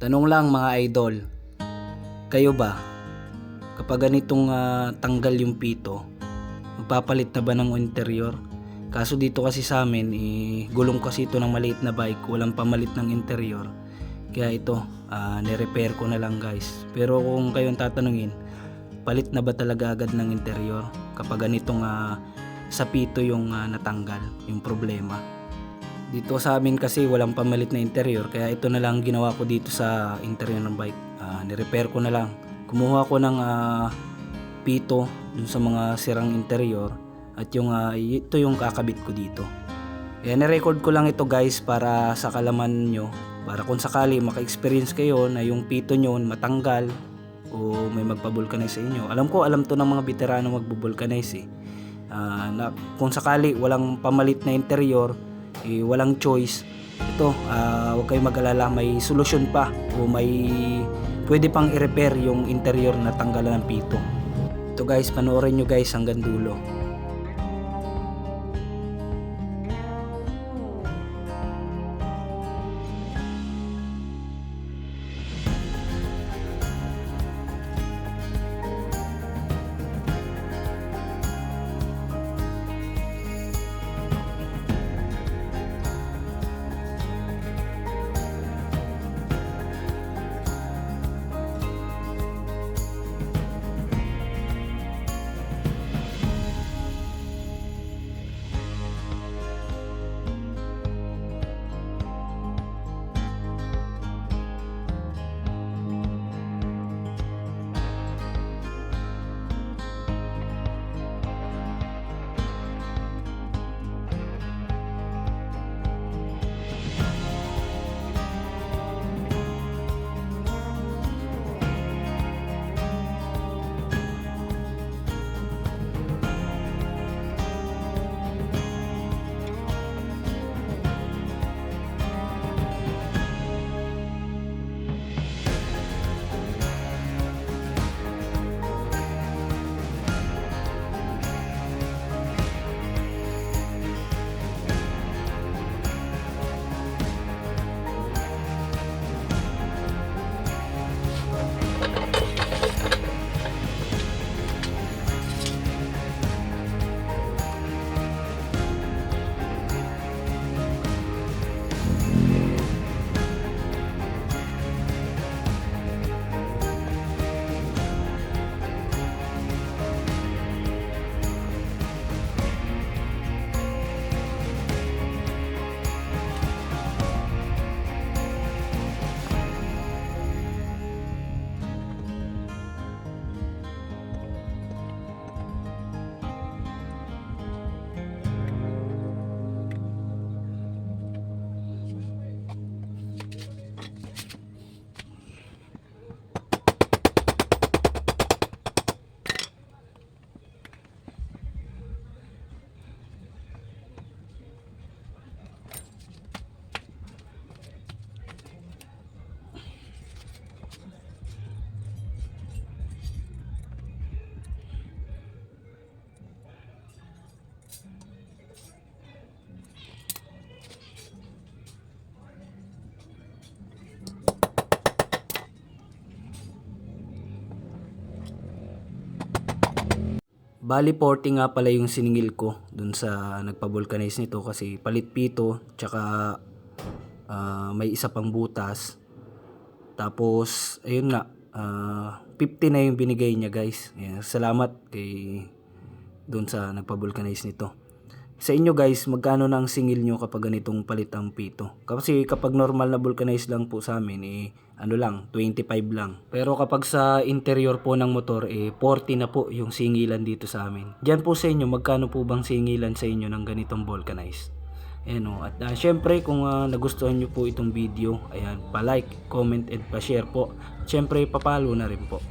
Tanong lang mga idol, kayo ba, kapag ganitong ah, tanggal yung pito, magpapalit na ba ng interior? Kaso dito kasi sa amin, eh, gulong kasi ito ng maliit na bike, walang pamalit ng interior. Kaya ito, ah, nirepair ko na lang guys. Pero kung kayong tatanungin, palit na ba talaga agad ng interior kapag ganitong ah, sa pito yung ah, natanggal, yung problema? Dito sa amin kasi walang pamalit na interior kaya ito na lang ginawa ko dito sa interior ng bike. Ah, nirepair ko na lang. Kumuha ko ng ah, pito dun sa mga sirang interior at yung ah, ito yung kakabit ko dito. Kaya nirecord ko lang ito guys para sa kalaman nyo para kung sakali maka-experience kayo na yung pito nyo matanggal o may magpa-vulcanize sa inyo. Alam ko alam to ng mga veterano magbo-vulcanize eh. Ah, na kung sakali walang pamalit na interior, eh, walang choice. Ito, ah, huwag kayong mag-alala, may solusyon pa o may pwede pang i-repair yung interior na tanggalan ng pito. Ito guys, panoorin nyo guys hanggang dulo. Bali 40 nga pala yung siningil ko dun sa nagpa-vulcanize nito kasi palit pito tsaka ah, may isa pang butas. Tapos ayun nga ah, 50 na yung binigay niya guys. Ayan, salamat kay dun sa nagpa-vulcanize nito. Sa inyo guys, magkano na ang singil nyo kapag ganitong palit ang pito? Kasi kapag normal na vulcanize lang po sa amin, eh, ano lang, 25 lang. Pero kapag sa interior po ng motor, eh, 40 na po yung singilan dito sa amin. Diyan po sa inyo, magkano po bang singilan sa inyo ng ganitong vulcanize? Ayan o. At ah, syempre kung ah, nagustuhan nyo po itong video, ayan, pa-like, comment, and pa-share po. Syempre, papalo na rin po.